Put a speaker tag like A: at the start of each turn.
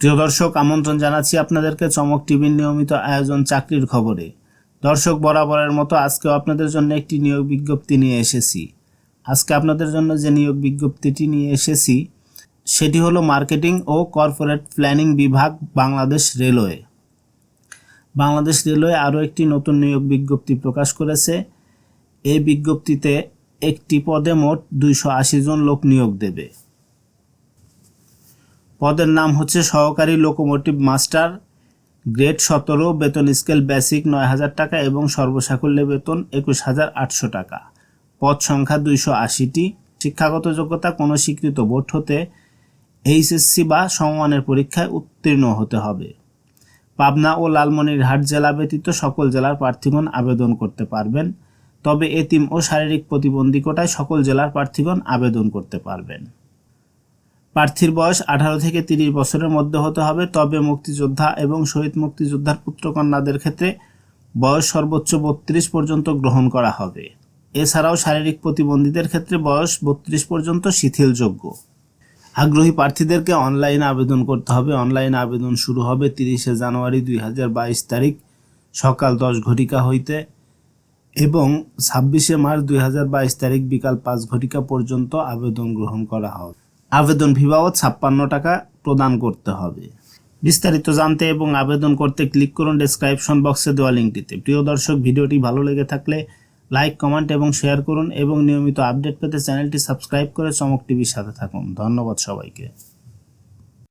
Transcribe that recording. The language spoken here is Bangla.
A: প্রিয় দর্শক, আমন্ত্রণ জানাচ্ছি আপনাদেরকে চমক টিভির নিয়মিত আয়োজন চাকরির খবরে। দর্শক বরাবরের মতো আজকেও আপনাদের জন্য একটি নিয়োগ বিজ্ঞপ্তি নিয়ে এসেছি। আজকে আপনাদের জন্য যে নিয়োগ বিজ্ঞপ্তিটি নিয়ে এসেছি, সেটি হলো মার্কেটিং ও কর্পোরেট প্ল্যানিং বিভাগ বাংলাদেশ রেলওয়ে। বাংলাদেশ রেলওয়ে আরও একটি নতুন নিয়োগ বিজ্ঞপ্তি প্রকাশ করেছে। এই বিজ্ঞপ্তিতে একটি পদে মোট দুইশো আশি জন লোক নিয়োগ দেবে। পদের নাম হচ্ছে সহকারী লোকোমোটিভ মাস্টার, গ্রেড সতেরো, বেতন স্কেল বেসিক নয় হাজার টাকা এবং সর্বসাকুল্যে বেতন একুশ হাজার আটশো টাকা। পদ সংখ্যা দুইশো আশিটি। শিক্ষাগত যোগ্যতা কোনো স্বীকৃত বোর্ড হতে এইচএসসি বা সমমানের পরীক্ষায় উত্তীর্ণ হতে হবে। পাবনা ও লালমনিরহাট জেলা ব্যতীত সকল জেলার প্রার্থীগণ আবেদন করতে পারবেন। তবে এতিম ও শারীরিক প্রতিবন্ধী কোটায় সকল জেলার প্রার্থীগণ আবেদন করতে পারবেন। প্রার্থীর বয়স আঠারো থেকে তিরিশ বছরের মধ্যে হতে হবে। তবে মুক্তিযোদ্ধা এবং শহীদ মুক্তিযোদ্ধার পুত্রকন্যাদের ক্ষেত্রে বয়স সর্বোচ্চ বত্রিশ পর্যন্ত গ্রহণ করা হবে। এছাড়াও শারীরিক প্রতিবন্ধীদের ক্ষেত্রে বয়স বত্রিশ পর্যন্ত শিথিলযোগ্য। আগ্রহী প্রার্থীদেরকে অনলাইনে আবেদন করতে হবে। অনলাইনে আবেদন শুরু হবে তিরিশে জানুয়ারি দুই হাজার বাইশ তারিখ সকাল দশ ঘটিকা হইতে এবং ছাব্বিশে মার্চ দুই হাজার বাইশ তারিখ বিকাল পাঁচ ঘটিকা পর্যন্ত আবেদন গ্রহণ করা হবে। আবেদন বিবাহ ছাপ্পান্ন টাকা প্রদান করতে হবে। বিস্তারিত জানতে এবং আবেদন করতে ক্লিক করুন ডেসক্রিপশন বক্সে দেওয়া লিঙ্কটিতে। প্রিয় দর্শক, ভিডিওটি ভালো লেগে থাকলে লাইক কমেন্ট এবং শেয়ার করুন এবং নিয়মিত আপডেট পেতে চ্যানেলটি সাবস্ক্রাইব করে চমক টিভির সাথে থাকুন। ধন্যবাদ সবাইকে।